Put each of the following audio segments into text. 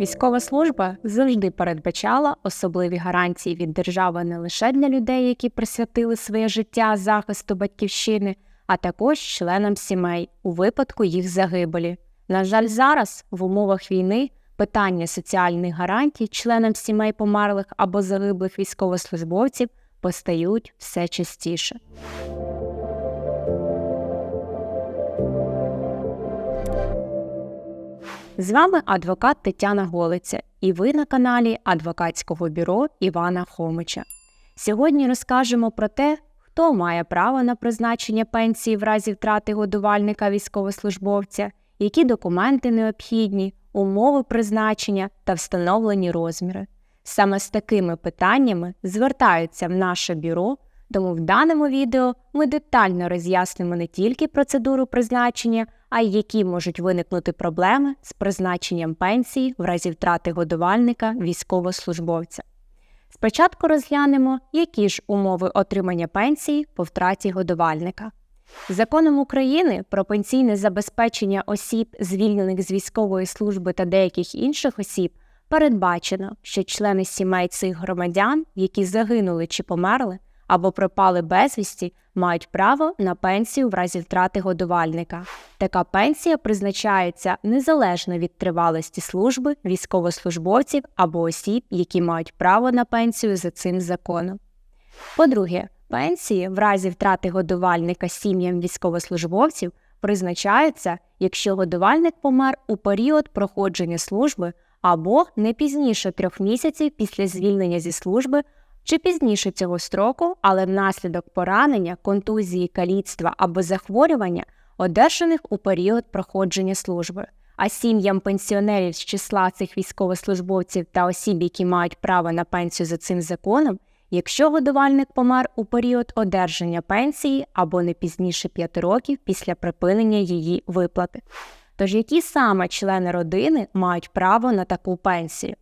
Військова служба завжди передбачала особливі гарантії від держави не лише для людей, які присвятили своє життя захисту батьківщини, а також членам сімей у випадку їх загибелі. На жаль, зараз в умовах війни питання соціальних гарантій членам сімей померлих або загиблих військовослужбовців постають все частіше. З вами адвокат Тетяна Голиця, і ви на каналі адвокатського бюро Івана Хомича. Сьогодні розкажемо про те, хто має право на призначення пенсії в разі втрати годувальника військовослужбовця, які документи необхідні, умови призначення та встановлені розміри. Саме з такими питаннями звертаються в наше бюро, тому в даному відео ми детально роз'яснимо не тільки процедуру призначення, а й які можуть виникнути проблеми з призначенням пенсії в разі втрати годувальника військовослужбовця. Спочатку розглянемо, які ж умови отримання пенсії по втраті годувальника. Законом України про пенсійне забезпечення осіб, звільнених з військової служби та деяких інших осіб, передбачено, що члени сімей цих громадян, які загинули чи померли або пропали безвісті, мають право на пенсію в разі втрати годувальника. Така пенсія призначається незалежно від тривалості служби військовослужбовців або осіб, які мають право на пенсію за цим законом. По-друге, пенсії в разі втрати годувальника сім'ям військовослужбовців призначаються, якщо годувальник помер у період проходження служби або не пізніше трьох місяців після звільнення зі служби чи пізніше цього строку, але внаслідок поранення, контузії, каліцтва або захворювання, одержаних у період проходження служби. А сім'ям пенсіонерів з числа цих військовослужбовців та осіб, які мають право на пенсію за цим законом, якщо годувальник помер у період одержання пенсії або не пізніше 5 років після припинення її виплати. Тож які саме члени родини мають право на таку пенсію?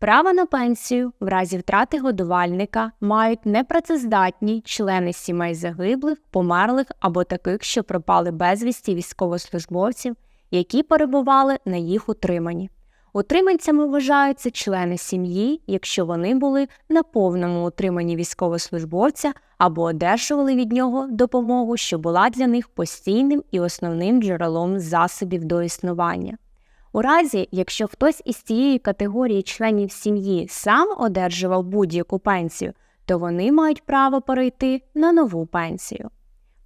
Право на пенсію в разі втрати годувальника мають непрацездатні члени сімей загиблих, померлих або таких, що пропали безвісті військовослужбовців, які перебували на їх утриманні. Утриманцями вважаються члени сім'ї, якщо вони були на повному утриманні військовослужбовця або одержували від нього допомогу, що була для них постійним і основним джерелом засобів до існування. У разі, якщо хтось із цієї категорії членів сім'ї сам одержував будь-яку пенсію, то вони мають право перейти на нову пенсію.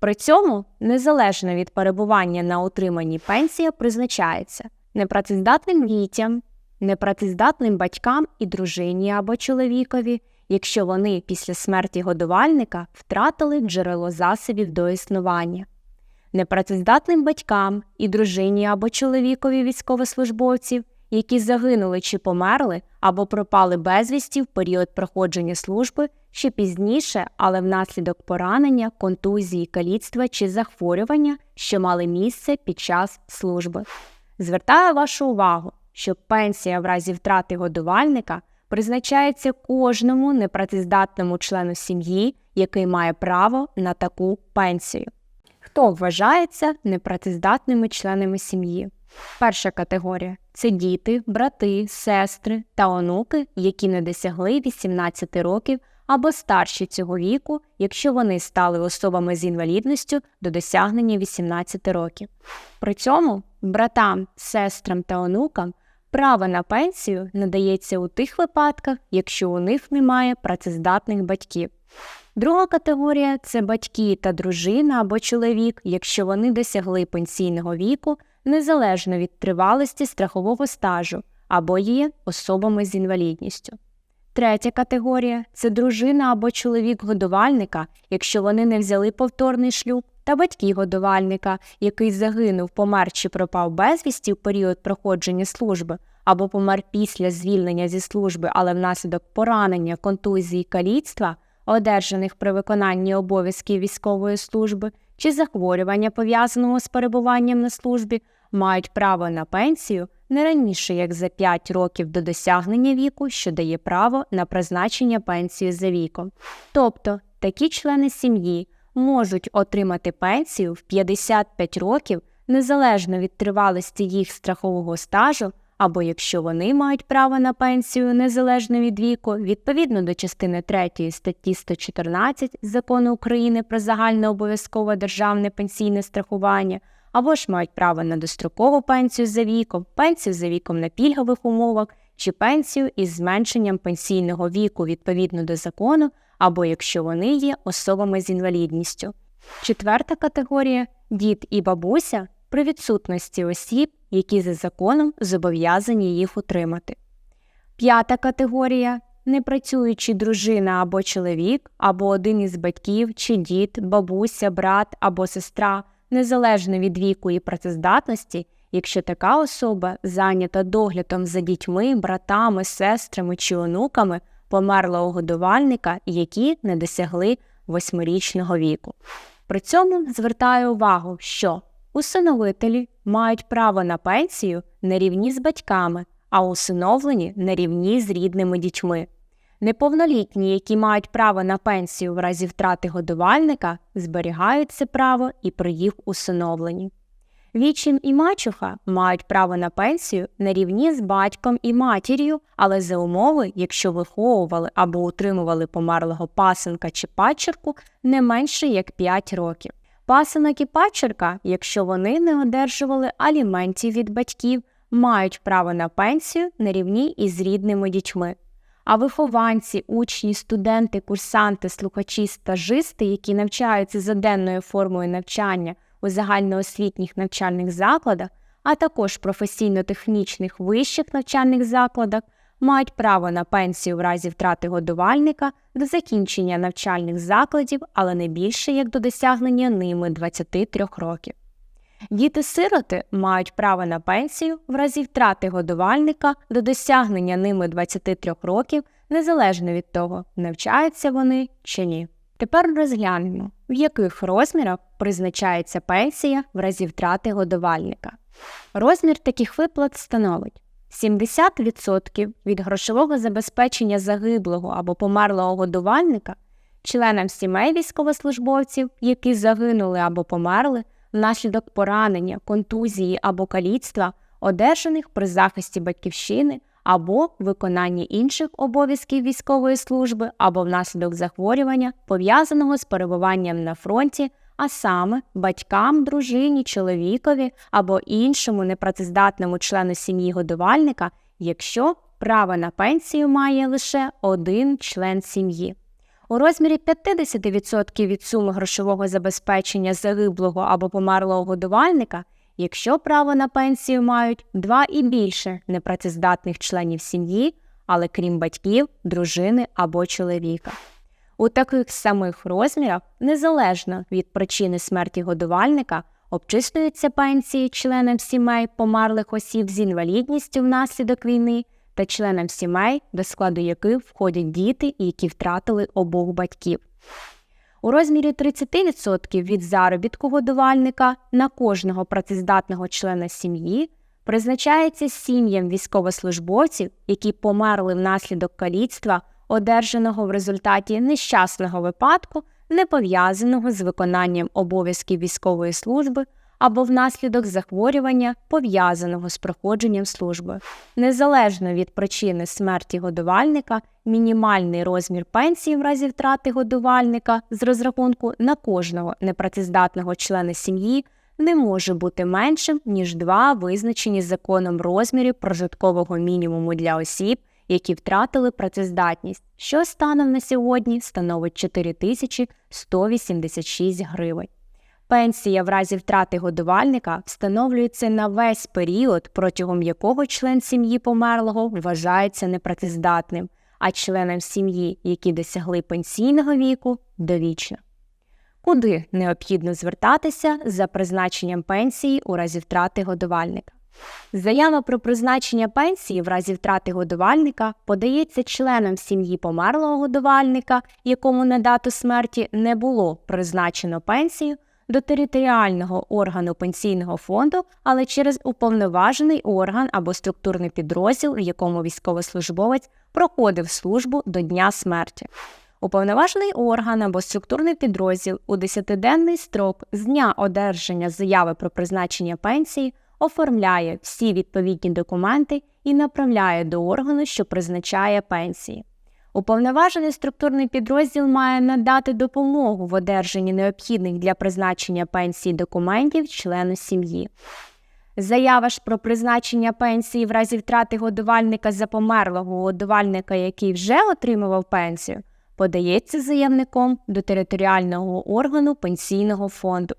При цьому, незалежно від перебування на утриманні пенсія призначається непрацездатним дітям, непрацездатним батькам і дружині або чоловікові, якщо вони після смерті годувальника втратили джерело засобів до існування непрацездатним батькам і дружині або чоловікові військовослужбовців, які загинули чи померли або пропали безвісті в період проходження служби ще пізніше, але внаслідок поранення, контузії, каліцтва чи захворювання, що мали місце під час служби. Звертаю вашу увагу, що пенсія в разі втрати годувальника призначається кожному непрацездатному члену сім'ї, який має право на таку пенсію. Хто вважається непрацездатними членами сім'ї? Перша категорія це діти, брати, сестри та онуки, які не досягли 18 років або старші цього віку, якщо вони стали особами з інвалідністю до досягнення 18 років. При цьому братам, сестрам та онукам право на пенсію надається у тих випадках, якщо у них немає працездатних батьків. Друга категорія це батьки та дружина або чоловік, якщо вони досягли пенсійного віку незалежно від тривалості страхового стажу або є особами з інвалідністю. Третя категорія це дружина або чоловік годувальника, якщо вони не взяли повторний шлюб, та батьки годувальника, який загинув, помер чи пропав безвісті в період проходження служби, або помер після звільнення зі служби, але внаслідок поранення, контузії, каліцтва – одержаних при виконанні обов'язків військової служби чи захворювання, пов'язаного з перебуванням на службі, мають право на пенсію не раніше як за 5 років до досягнення віку, що дає право на призначення пенсії за віком. Тобто такі члени сім'ї можуть отримати пенсію в 55 років незалежно від тривалості їх страхового стажу або якщо вони мають право на пенсію незалежно від віку, відповідно до частини 3 статті 114 Закону України про загальне обов'язкове державне пенсійне страхування, або ж мають право на дострокову пенсію за віком, пенсію за віком на пільгових умовах чи пенсію із зменшенням пенсійного віку відповідно до закону, або якщо вони є особами з інвалідністю. Четверта категорія дід і бабуся при відсутності осіб, які за законом зобов'язані їх утримати. П'ята категорія непрацюючі дружина або чоловік, або один із батьків чи дід, бабуся, брат або сестра, незалежно від віку і працездатності, якщо така особа зайнята доглядом за дітьми, братами, сестрами чи онуками померлого годувальника, які не досягли восьмирічного віку. При цьому звертаю увагу, що усиновителі мають право на пенсію на рівні з батьками, а усиновлені на рівні з рідними дітьми. Неповнолітні, які мають право на пенсію в разі втрати годувальника, зберігають це право і при їх усиновленні. Вічим і мачуха мають право на пенсію на рівні з батьком і матір'ю, але за умови, якщо виховували або утримували померлого пасенка чи падчерку не менше як 5 років. Пасенок і падчерка, якщо вони не одержували аліментів від батьків, мають право на пенсію на рівні із рідними дітьми. А вихованці, учні, студенти, курсанти, слухачі, стажисти, які навчаються за денною формою навчання у загальноосвітніх навчальних закладах, а також професійно-технічних вищих навчальних закладах, мають право на пенсію в разі втрати годувальника до закінчення навчальних закладів, але не більше як до досягнення ними 23 років. Діти-сироти мають право на пенсію в разі втрати годувальника до досягнення ними 23 років, незалежно від того, навчаються вони чи ні. Тепер розглянемо, в яких розмірах призначається пенсія в разі втрати годувальника. Розмір таких виплат становить 70% від грошового забезпечення загиблого або померлого годувальника членам сімей військовослужбовців, які загинули або померли внаслідок поранення, контузії або каліцтва, одержаних при захисті батьківщини або виконанні інших обов'язків військової служби або внаслідок захворювання, пов'язаного з перебуванням на фронті, а саме батькам, дружині, чоловікові або іншому непрацездатному члену сім'ї годувальника, якщо право на пенсію має лише один член сім'ї. У розмірі 50% від суми грошового забезпечення загиблого або померлого годувальника, якщо право на пенсію мають два і більше непрацездатних членів сім'ї, але крім батьків, дружини або чоловіка. У таких самих розмірах, незалежно від причини смерті годувальника, обчислюються пенсії членам сімей померлих осіб з інвалідністю внаслідок війни та членам сімей, до складу яких входять діти, які втратили обох батьків. У розмірі 30% від заробітку годувальника на кожного працездатного члена сім'ї призначається сім'ям військовослужбовців, які померли внаслідок каліцтва, одержаного в результаті нещасного випадку, не пов'язаного з виконанням обов'язків військової служби або внаслідок захворювання, пов'язаного з проходженням служби. Незалежно від причини смерті годувальника, мінімальний розмір пенсії в разі втрати годувальника з розрахунку на кожного непрацездатного члена сім'ї не може бути меншим, ніж два визначені законом розмірів прожиткового мінімуму для осіб, які втратили працездатність, що станом на сьогодні становить 4186 гривень. Пенсія в разі втрати годувальника встановлюється на весь період, протягом якого член сім'ї померлого вважається непрацездатним, а членам сім'ї, які досягли пенсійного віку, довічно. Куди необхідно звертатися за призначенням пенсії у разі втрати годувальника? Заява про призначення пенсії в разі втрати годувальника подається членам сім'ї померлого годувальника, якому на дату смерті не було призначено пенсію до територіального органу пенсійного фонду, але через уповноважений орган або структурний підрозділ, в якому військовослужбовець проходив службу до дня смерті. Уповноважений орган або структурний підрозділ у 10-денний строк з дня одержання заяви про призначення пенсії оформляє всі відповідні документи і направляє до органу, що призначає пенсії. Уповноважений структурний підрозділ має надати допомогу в одержанні необхідних для призначення пенсії документів члену сім'ї. Заява ж про призначення пенсії в разі втрати годувальника за померлого годувальника, який вже отримував пенсію, подається заявником до територіального органу пенсійного фонду.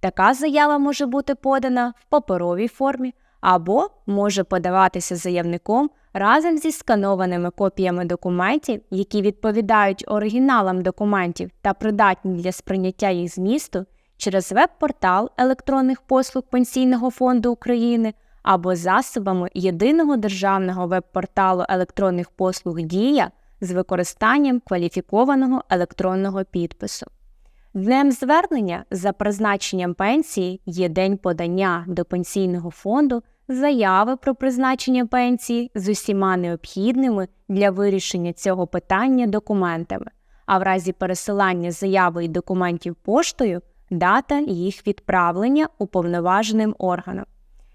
Така заява може бути подана в паперовій формі або може подаватися заявником разом зі сканованими копіями документів, які відповідають оригіналам документів та придатні для сприйняття їх змісту через веб-портал електронних послуг Пенсійного фонду України або засобами єдиного державного веб-порталу електронних послуг Дія з використанням кваліфікованого електронного підпису. Днем звернення за призначенням пенсії є день подання до пенсійного фонду заяви про призначення пенсії з усіма необхідними для вирішення цього питання документами, а в разі пересилання заяви і документів поштою дата їх відправлення уповноваженим органом.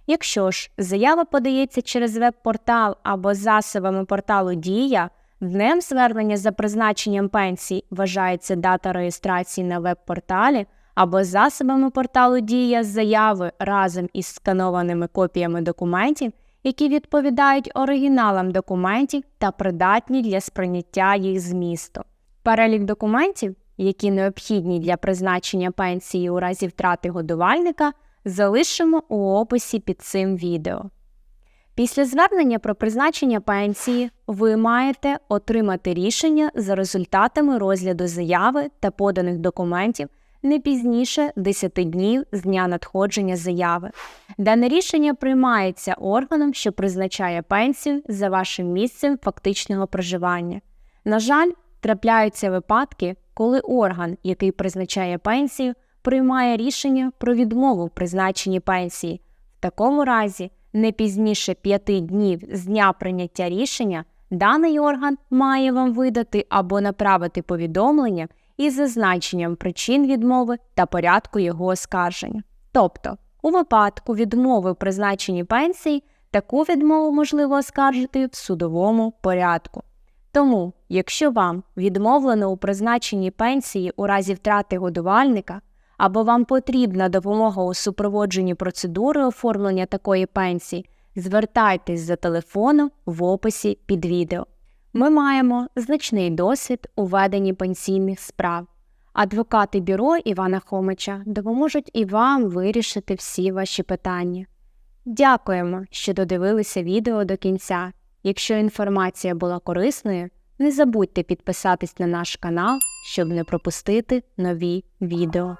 Якщо ж заява подається через веб-портал або засобами порталу Дія, днем звернення за призначенням пенсії вважається дата реєстрації на веб-порталі або засобами порталу Дія заяви разом із сканованими копіями документів, які відповідають оригіналам документів та придатні для сприйняття їх змісту. Перелік документів, які необхідні для призначення пенсії у разі втрати годувальника, залишимо у описі під цим відео. Після звернення про призначення пенсії ви маєте отримати рішення за результатами розгляду заяви та поданих документів не пізніше 10 днів з дня надходження заяви. Дане рішення приймається органом, що призначає пенсію за вашим місцем фактичного проживання. На жаль, трапляються випадки, коли орган, який призначає пенсію, приймає рішення про відмову в призначенні пенсії. В такому разі, не пізніше 5 днів з дня прийняття рішення, даний орган має вам видати або направити повідомлення із зазначенням причин відмови та порядку його оскарження. Тобто, у випадку відмови в призначенні пенсії таку відмову можливо оскаржити в судовому порядку. Тому, якщо вам відмовлено у призначенні пенсії у разі втрати годувальника, або вам потрібна допомога у супроводженні процедури оформлення такої пенсії, звертайтесь за телефоном в описі під відео. Ми маємо значний досвід у веденні пенсійних справ. Адвокати бюро Івана Хомича допоможуть і вам вирішити всі ваші питання. Дякуємо, що додивилися відео до кінця. Якщо інформація була корисною, не забудьте підписатись на наш канал, щоб не пропустити нові відео.